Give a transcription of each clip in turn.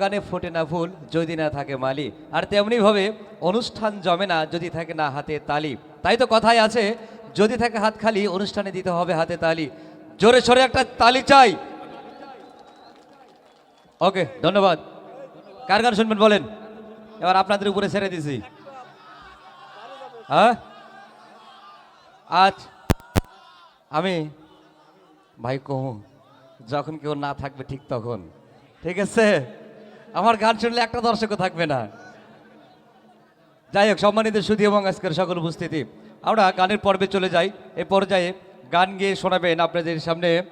গানে ফোটে না ফুল যদি না থাকে মালি। আর তেমনিভাবে অনুষ্ঠান জমে না, যদি থাকে না হাতে তালি। তাই তো কথাই আছে, যদি থাকে হাত খালি, অনুষ্ঠানে দিতে হবে হাতে তালি। জোরে সরে একটা তালি চাই। ওকে, ধন্যবাদ। কার গান শুনবেন বলেন? এবার আপনাদের উপরে ছেড়ে দিছি। হ্যাঁ? আজ আমি, ভাই কহু, যখন কেউ না থাকবে ঠিক তখন। ঠিক আছে? আমার গান শুনলে একটা দর্শকও থাকবে না। যাই হোক, সম্মানিত সুধী এবং আজকের সকল উপস্থিতি। আমরা গানের পর্বে চলে যাই। এ পর্যায়ে গান গিয়ে শোনাবেন আপনাদের সামনে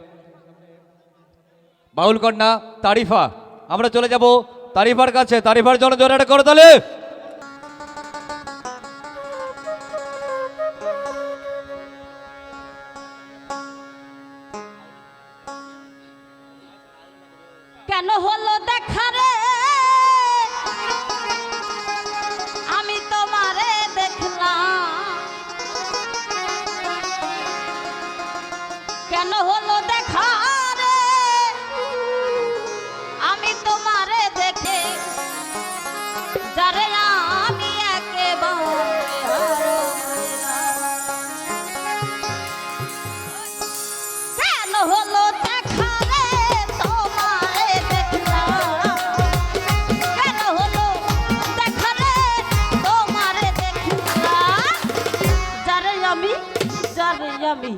বাউল কন্যা তারিফা। আমরা চলে যাব তারিফার কাছে। তারিফার জন্য জোরে করে তাহলে আমি